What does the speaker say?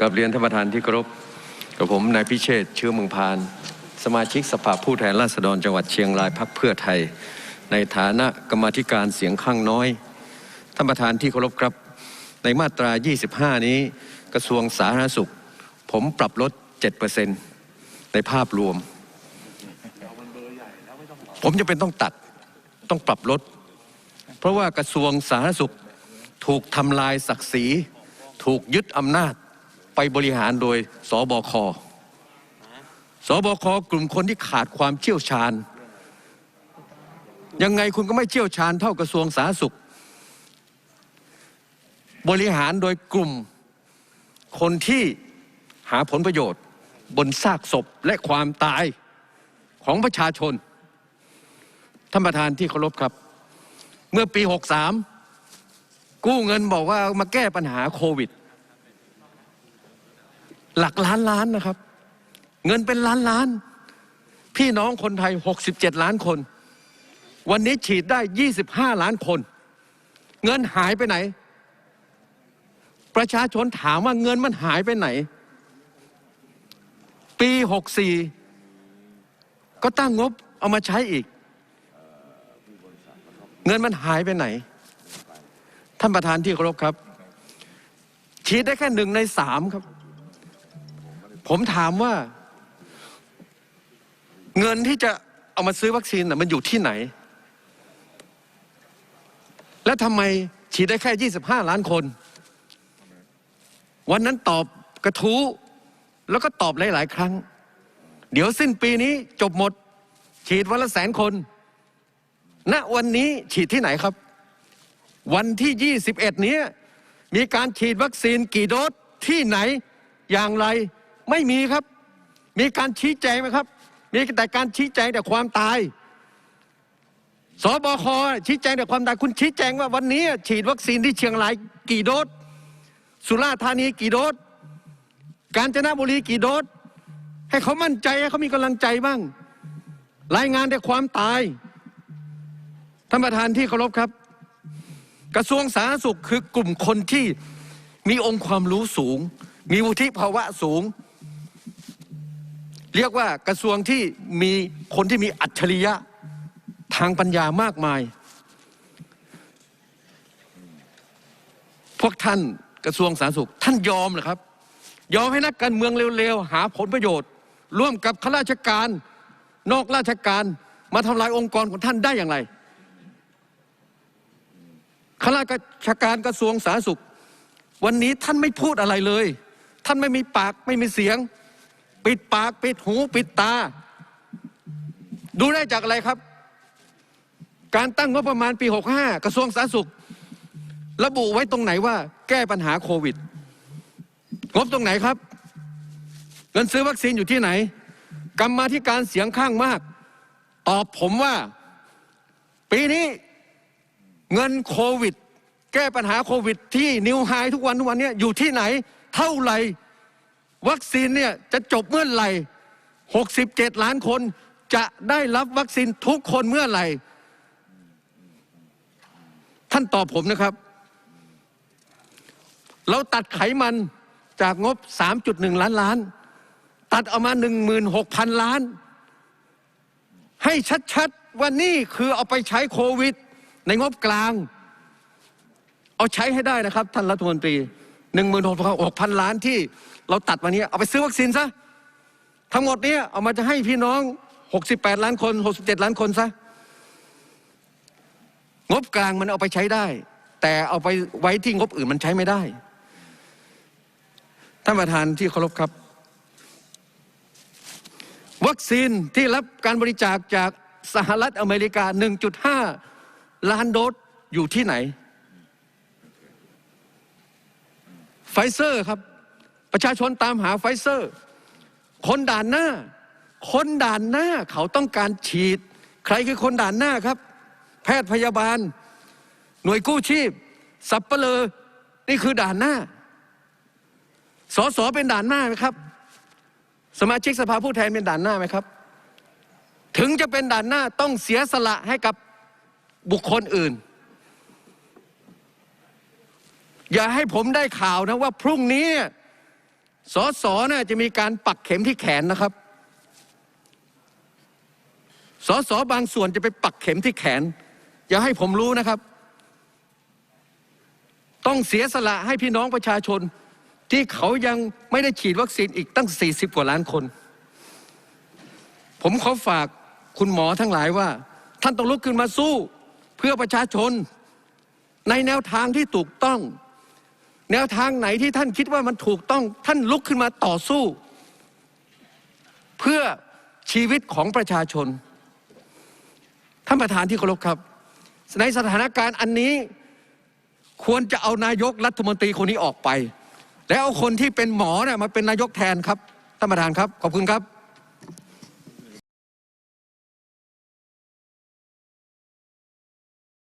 กับเรียนท่านประธานที่เคารพกับผมนายพิเชษเชื้อเมืองพาน สมาชิกสภาผู้แทนราษฎรจังหวัดเชียงรายพักเพื่อไทย ในฐานะกรรมธิการเสียงข้างน้อยท่านประธานที่เคารพครับ ในมาตรา 25 นี้ กระทรวงสาธารณสุข ผมปรับลด 7%ในภาพรวม ผมจะเป็นต้องตัดต้องปรับลด เพราะว่ากระทรวงสาธารณสุขถูกทำลายศักดิ์ศรี ถูกยึดอำนาจ ไปบริหารโดยสบค สบคกลุ่มคนที่ขาดความเชี่ยวชาญ ยังไงคุณก็ไม่เชี่ยวชาญเท่ากระทรวงสาธารณสุข บริหารโดยกลุ่มคนที่หาผลประโยชน์ บนซากศพและความตายของประชาชน ท่านประธานที่เคารพครับ เมื่อปี 63 กู้เงินบอกว่ามาแก้ปัญหาโควิด หลักล้านล้านนะครับ เงินเป็นล้านล้าน พี่น้องคนไทย 67 ล้านคน วันนี้ฉีดได้ 25 ล้านคน เงินหายไปไหน ประชาชนถามว่าเงินมันหายไปไหน ปี 64 ก็ตั้งงบเอามาใช้อีก เงินมันหายไปไหน ท่านประธานที่เคารพครับ ฉีดได้แค่หนึ่งในสามครับ ผมถามว่า เงินที่จะเอามาซื้อวัคซีนน่ะมันอยู่ที่ไหน และทำไมฉีดได้แค่ 25 ล้านคน วันนั้นตอบกระทู้แล้วก็ตอบหลาย ๆ ครั้ง เดี๋ยวสิ้นปีนี้จบหมด ฉีดวันละแสนคน ณวันนี้ฉีดที่ไหนครับ วันที่ 21 นี้มีการฉีดวัคซีนกี่โดสที่ไหนอย่างไร ไม่มีครับมีการชี้แจงไหมครับ มีแต่การชี้แจงแต่ความตายสบคชี้แจงแต่ความตายคุณชี้แจงว่าวันนี้ ฉีดวัคซีนที่เชียงรายกี่โดสสุราษฎร์ธานีกี่โดสกาญจนบุรีกี่โดสให้เขามั่นใจให้เขามีกำลังใจบ้าง รายงานแต่ความตายท่านประธานที่เคารพครับ กระทรวงสาธารณสุขคือกลุ่มคนที่มีองค์ความรู้สูง มีวุฒิภาวะสูง เรียกว่ากระทรวงที่มีคนที่มีอัจฉริยะทางปัญญามากมาย พวกท่านกระทรวงสาธารณสุข ท่านยอมเหรอครับ ยอมให้นักการเมืองเร็วๆ หาผลประโยชน์ ร่วมกับข้าราชการ นอกราชการมาทำลายองค์กรของท่านได้อย่างไรข้าราชการกระทรวงสาธารณสุข วันนี้ท่านไม่พูดอะไรเลย ท่านไม่มีปากไม่มีเสียง ปิดปากปิดหูปิดตา ดูได้จากอะไรครับ การตั้งงบประมาณปี 65 กระทรวงสาธารณสุข ระบุไว้ตรงไหนว่าแก้ปัญหาโควิด งบตรงไหนครับ เงินซื้อวัคซีนอยู่ที่ไหน กรรมาธิการเสียงข้างมาก ตอบผมว่า ปีนี้เงินโควิด แก้ปัญหาโควิด ที่นิวไฮทุกวันทุกวันนี้อยู่ที่ไหน เท่าไหร่ เนี่ยจะจบเมื่อไหร่67ล้านคนจะได้รับวัคซีนทุกคนเมื่อไหร่ ท่านตอบผมนะครับ เราตัดไขมันจากงบ 3.1 ล้านล้าน ตัดออกมา 16,000 ล้าน ให้ชัดๆว่านี่คือเอาไปใช้โควิด ในงบกลาง เอาใช้ให้ได้นะครับ ท่านรัฐมนตรี หนึ่งหมื่นหกพันล้านที่เราตัดวันนี้เอาไปซื้อวัคซีนซะทั้งหมดเนี้เอามาจะให้พี่น้อง 68 ล้านคน 67 ล้านคนซะงบกลางมันเอาไปใช้ได้ แต่เอาไปไว้ที่งบอื่นมันใช้ไม่ได้ท่านประธานที่เคารพครับ วัคซีนที่รับการบริจาคจากสหรัฐอเมริกา 1.5 ล้านโดสอยู่ที่ไหน ไฟเซอร์ครับ ประชาชนตามหาไฟเซอร์ คนด่านหน้า คนด่านหน้าเขาต้องการฉีด ใครคือคนด่านหน้าครับ แพทย์พยาบาล หน่วยกู้ชีพ สับเปลอนี่คือด่านหน้าสสเป็นด่านหน้าไหมครับ สมาชิกสภาผู้แทนเป็นด่านหน้าไหมครับ ถึงจะเป็นด่านหน้าต้องเสียสละให้กับบุคคลอื่น อย่าให้ผมได้ข่าวนะว่าพรุ่งนี้สอสอน่ะจะมีการปักเข็มที่แขนนะครับ สอสอบางส่วนจะไปปักเข็มที่แขน อย่าให้ผมรู้นะครับ ต้องเสียสละให้พี่น้องประชาชน ที่เขายังไม่ได้ฉีดวัคซีนอีกตั้ง 40 กว่าล้านคน ผมขอฝากคุณหมอทั้งหลายว่า ท่านต้องลุกขึ้นมาสู้เพื่อประชาชนในแนวทางที่ถูกต้อง แนวทางไหนที่ท่านคิดว่ามันถูกต้องท่านลุกขึ้นมาต่อสู้ เพื่อชีวิตของประชาชน ท่านประธานที่เคารพครับ ในสถานการณ์อันนี้ควรจะเอานายกรัฐมนตรีคนนี้ออกไป แล้วเอาคนที่เป็นหมอเนี่ยมาเป็นนายกแทนครับท่านประธานครับขอบคุณครับ